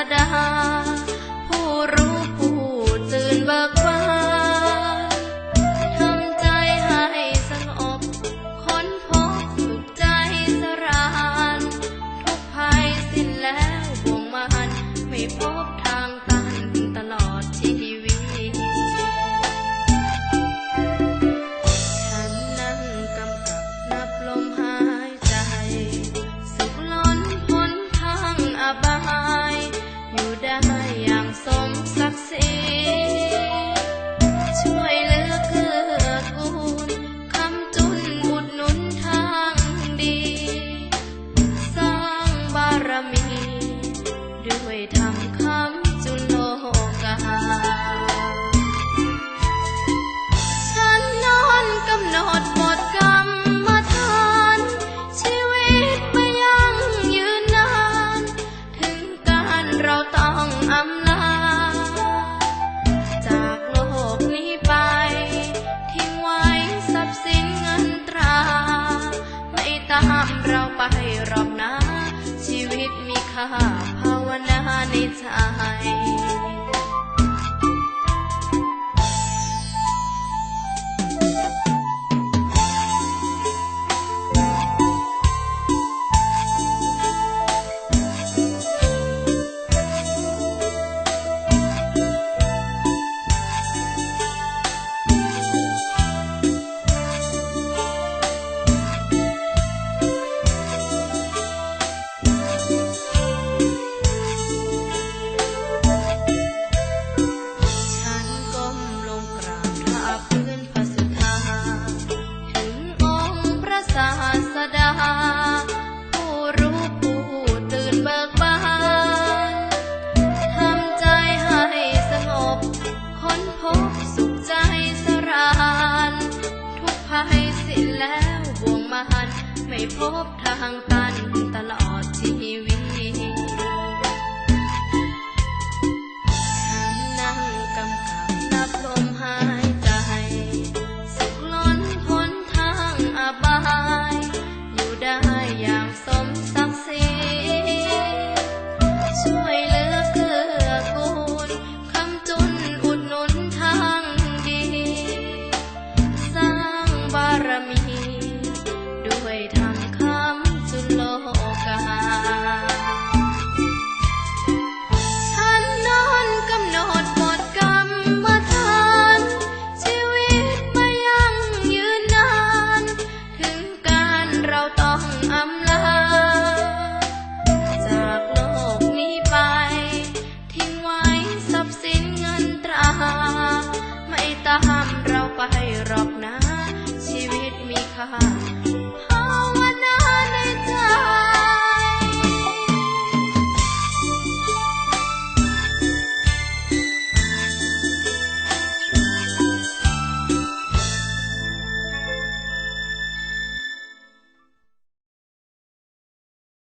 padahal ห้ามเราไปรอกน้าชีวิตมีค่าภาวนาในใจ ให้สิ้นแล้วบ่วงมาหัน ไม่พบทางตันตลอดที่ จะห้ามเราไปหรอกนะ ชีวิตมีค่า